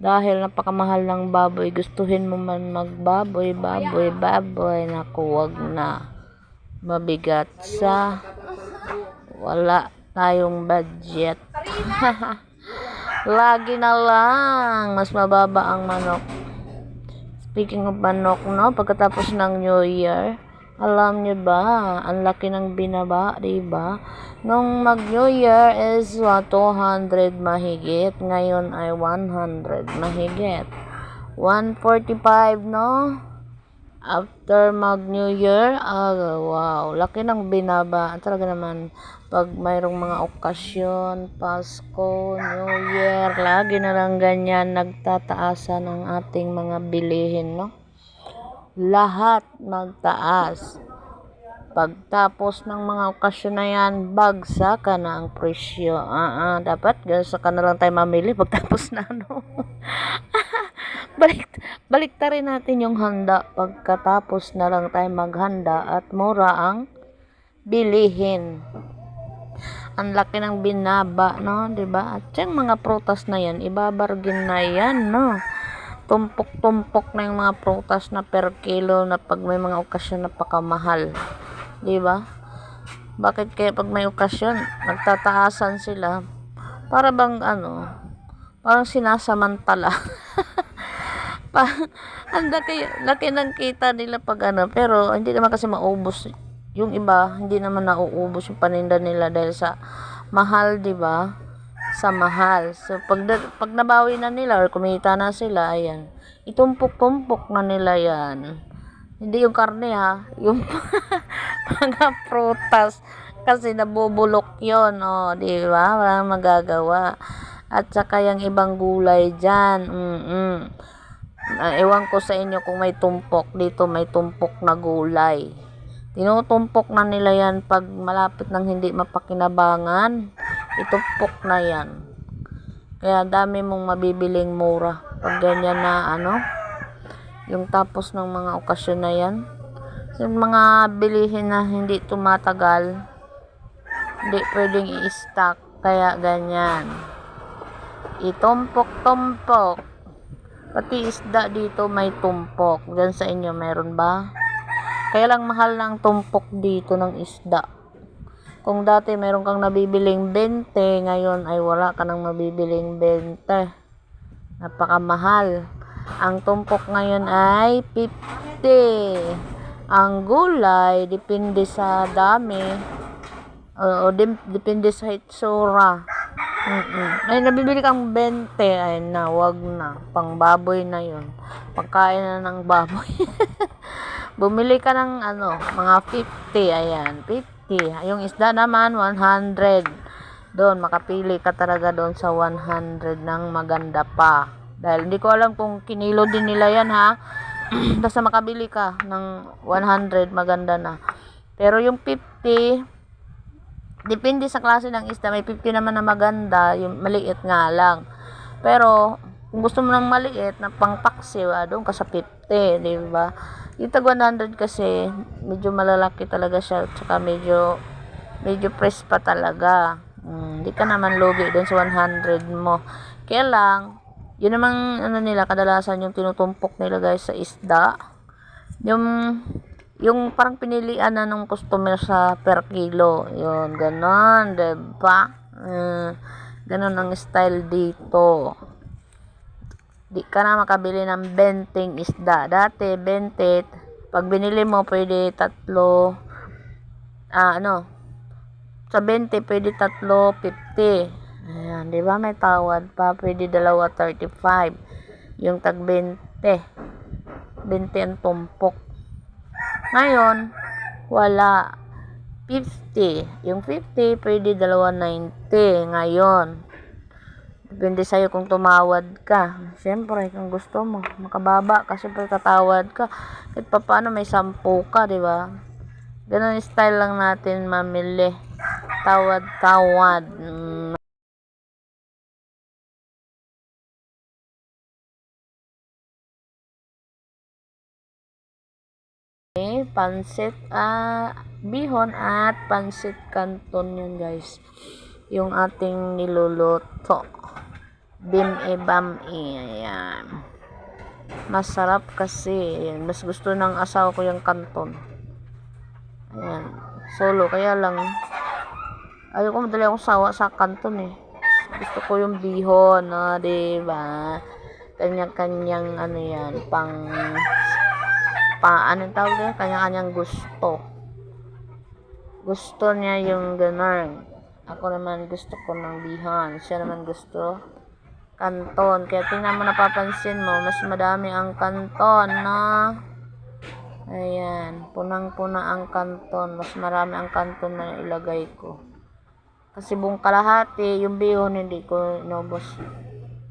Dahil napakamahal ng baboy, gustuhin mo man magbaboy, baboy, baboy, naku, wag na. Mabigat sa wala tayong budget. Lagi na lang, mas mababa ang manok. Speaking of manok, no, pagkatapos ng New Year, alam nyo ba, ang laki ng binaba, di ba? Nung mag-New Year is uh, 200 mahigit, ngayon ay 100 mahigit. 145, no? After mag-New Year, ah, wow, laki ng binaba. Talaga naman, pag mayroong mga okasyon, Pasko, New Year, lagi na lang ganyan nagtataasan ang ating mga bilihin, no? Lahat magtaas. Pagtapos ng mga okasyon na yan, bagsakan na ang presyo. Ah, ah, dapat gansa ka na lang tayo mamili pagtapos na ano. balik balik rin natin yung handa pagkatapos na lang tayo maghanda at mura ang bilihin. Ang laki ng binaba, no? 'Di ba? At yung mga prutas na yan, ibabargin na yan, no? Tumpok-tumpok na yung mga prutas na per kilo na pag may mga okasyon napakamahal. 'Di ba? Bakit kaya pag may okasyon, nagtataasan sila? Para bang ano, parang sinasamantala. pa, ang laki, laki ng kita nila pag ano, pero hindi naman kasi maubos. Yung iba, hindi naman nauubos yung paninda nila dahil sa mahal, di ba? Sa mahal. So, pag, pag nabawi na nila or kumita na sila, ayan, itumpok-tumpok na nila yan. Hindi yung karne ha, yung mga prutas. Kasi nabubulok yon oh, di ba? Walang magagawa. At saka yung ibang gulay dyan, mm Uh, ewan ko sa inyo kung may tumpok. Dito may tumpok na gulay. Tinutumpok na nila yan pag malapit ng hindi mapakinabangan. Itumpok na yan. Kaya dami mong mabibiling mura. Pag ganyan na ano, yung tapos ng mga okasyon na yan. Yung mga bilihin na hindi tumatagal, hindi pwedeng i-stock. Kaya ganyan. Itumpok-tumpok. Pati isda dito may tumpok. Diyan sa inyo meron ba? Kaya lang mahal ng tumpok dito ng isda. Kung dati meron kang nabibiling 20, ngayon ay wala ka nang mabibiling 20. Napakamahal. Ang tumpok ngayon ay 50. Ang gulay, depende sa dami. O, o depende sa hitsura. Mm-mm. Ay, nabibili kang 20. Ay na, wag na. Pang na yun. Pagkain na ng baboy. Bumili ka ng ano, mga 50. Ayan, 50. Yung isda naman, 100. Doon, makapili ka talaga doon sa 100 ng maganda pa. Dahil hindi ko alam kung kinilo din nila yan ha. Basta makabili ka ng 100, maganda na. Pero yung 50, Depende sa klase ng isda. May 50 naman na maganda, yung maliit nga lang. Pero, kung gusto mo ng maliit na pangpaksiw, ah, doon ka sa 50, di ba? Yung tag 100 kasi, medyo malalaki talaga siya, tsaka medyo, medyo press pa talaga. Hindi hmm, ka naman lugi doon sa 100 mo. Kaya lang, yun namang ano nila, kadalasan yung tinutumpok nila guys sa isda. Yung yung parang pinilian na ng customer sa per kilo. Yun, ganon, diba? Uh, ganon ang style dito. Di ka na makabili ng benting isda. Dati, bentet, pag binili mo, pwede tatlo, ah, ano, sa 20, pwede tatlo, 50. Ayan, di ba may tawad pa? Pwede dalawa, 35. Yung tag 20. 20 ang tumpok. Ngayon, wala. 50. Yung 50, pwede dalawa 90. Ngayon, depende sa'yo kung tumawad ka. Siyempre, kung gusto mo, makababa ka, siyempre tatawad ka. Kahit pa paano, may sampu ka, di ba? Ganun style lang natin mamili. Tawad-tawad. Mm. pansit ah, bihon at pansit canton yun guys yung ating niluluto Bim e bam e. Ayan. Masarap kasi. Mas gusto ng asawa ko yung kanton. Ayan. Solo. Kaya lang, ayoko madali akong sawa sa kanton eh. Gusto ko yung bihon, no, di ba? Kanya-kanyang ano yan, pang pa anong tawag doon? Kanya-kanyang gusto. Gusto niya yung ganun. Ako naman gusto ko ng bihon. Siya naman gusto kanton. Kaya tingnan mo napapansin mo, mas madami ang kanton na Ayan, punang-puna ang kanton. Mas marami ang kanton na ilagay ko. Kasi buong kalahati, yung bihon hindi ko inubos.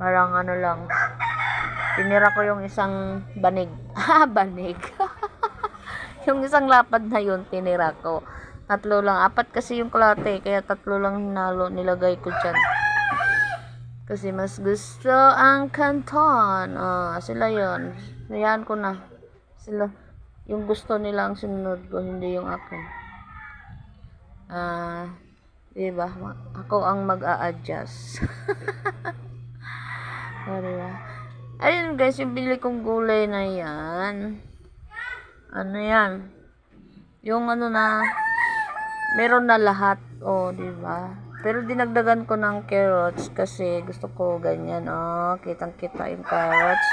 Parang ano lang. Tinira ko yung isang banig. Ah, banig. yung isang lapad na yun, tinira ko. Tatlo lang. Apat kasi yung kalate. Kaya tatlo lang hinalo, nilagay ko dyan. Kasi mas gusto ang kanton. Ah, sila yon. Hayaan ko na. Sila. Yung gusto nila ang sinunod ko, hindi yung akin. Ah, diba? Ma- Ako ang mag-a-adjust. oh, diba? Ayun guys, yung bili kong gulay na yan. Ano yan? Yung ano na, meron na lahat. Oh, di ba? Pero dinagdagan ko ng carrots kasi gusto ko ganyan. Oh, kitang-kita yung carrots.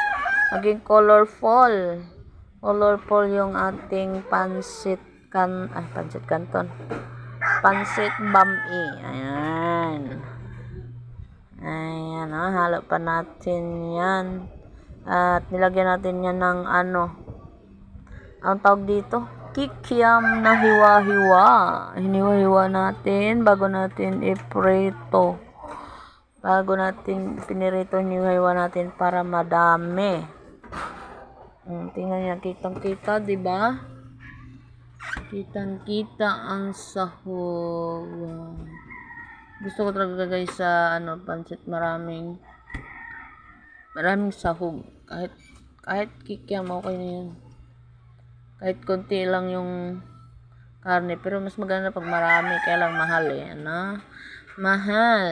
Maging colorful. Colorful yung ating pansit kan ay pansit canton. Pansit bami. Ayan. Ayan, ah, halo pa natin yan. At nilagyan natin yan ng ano, ang tawag dito, kikiam na hiwa-hiwa. Hiniwa-hiwa natin bago natin iprito. Bago natin pinirito, hiniwa-hiwa natin para madami. Hmm, tingnan niya, kitang-kita, di ba? Kitang-kita ang sahog. Gusto ko talaga guys sa ano, pansit maraming maraming sahog. Kahit kahit kikiam okay na yan. Kahit konti lang yung karne. Pero mas maganda pag marami. Kaya lang mahal eh. Ano? Mahal.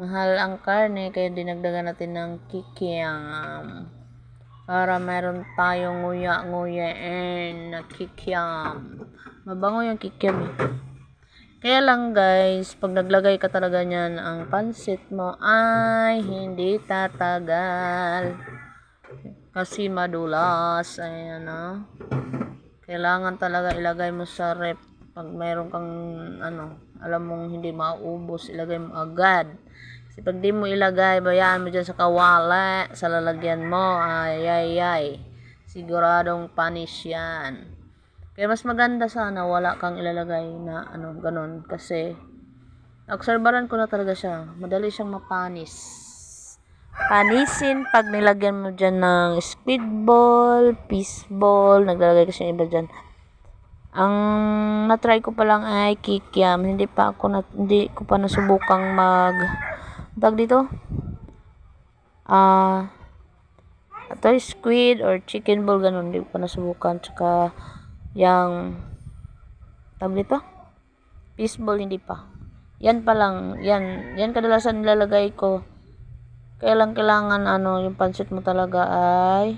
Mahal ang karne. Kaya dinagdagan natin ng kikiam. Para meron tayong nguya-nguyain na kikiam. Mabango yung kikiam eh. Kaya lang guys, pag naglagay ka talaga niyan, ang pansit mo ay hindi tatagal. Kasi madulas. Ayan na. Kailangan talaga ilagay mo sa rep. Pag mayroon kang, ano, alam mong hindi maubos, ilagay mo agad. Kasi pag di mo ilagay, bayaan mo dyan sa kawala, sa lalagyan mo, ay, ay, ay. Siguradong panis yan. Kaya mas maganda sana wala kang ilalagay na ano, ganun. Kasi, obserbaran ko na talaga siya. Madali siyang mapanis. Panisin pag nilagyan mo dyan ng speedball, fishball, naglalagay kasi yung iba dyan. Ang na-try ko pa lang ay kikiam. Hindi pa ako na, hindi ko pa nasubukang mag tag dito. Ah, ito squid or chicken ball ganun. Hindi ko pa nasubukan. Tsaka yung tawag dito fishball hindi pa yan pa lang yan yan kadalasan nilalagay ko kaya lang kailangan ano yung pansit mo talaga ay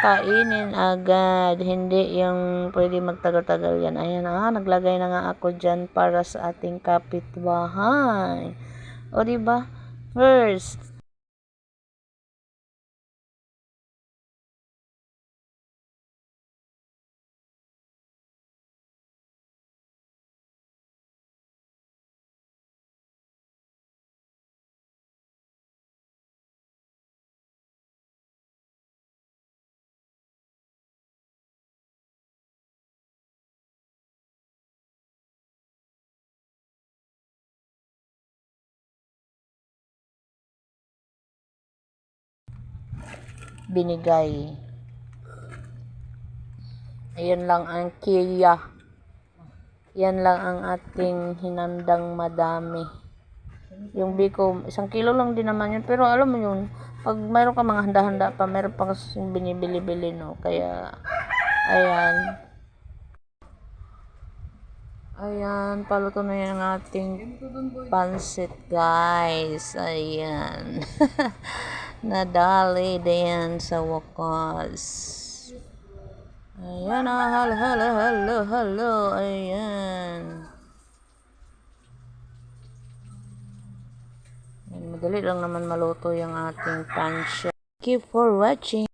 kainin agad. Hindi yung pwede magtagal-tagal yan. Ayan ah naglagay na nga ako dyan para sa ating kapitbahay. O di ba? First binigay. Ayan lang ang kiya. Yan lang ang ating hinandang madami. Yung biko, isang kilo lang din naman yun. Pero alam mo yun, pag mayroon ka mga handa-handa pa, mayroon pa kasi binibili-bili, no? Kaya, ayan. Ayan, paluto na yan ang ating pansit, guys. Ayan. Nadali din sa wakas. Ayan, ah, halo, halo, halo, halo. Ayan. Madali lang naman maluto yung ating pansya. Thank you for watching.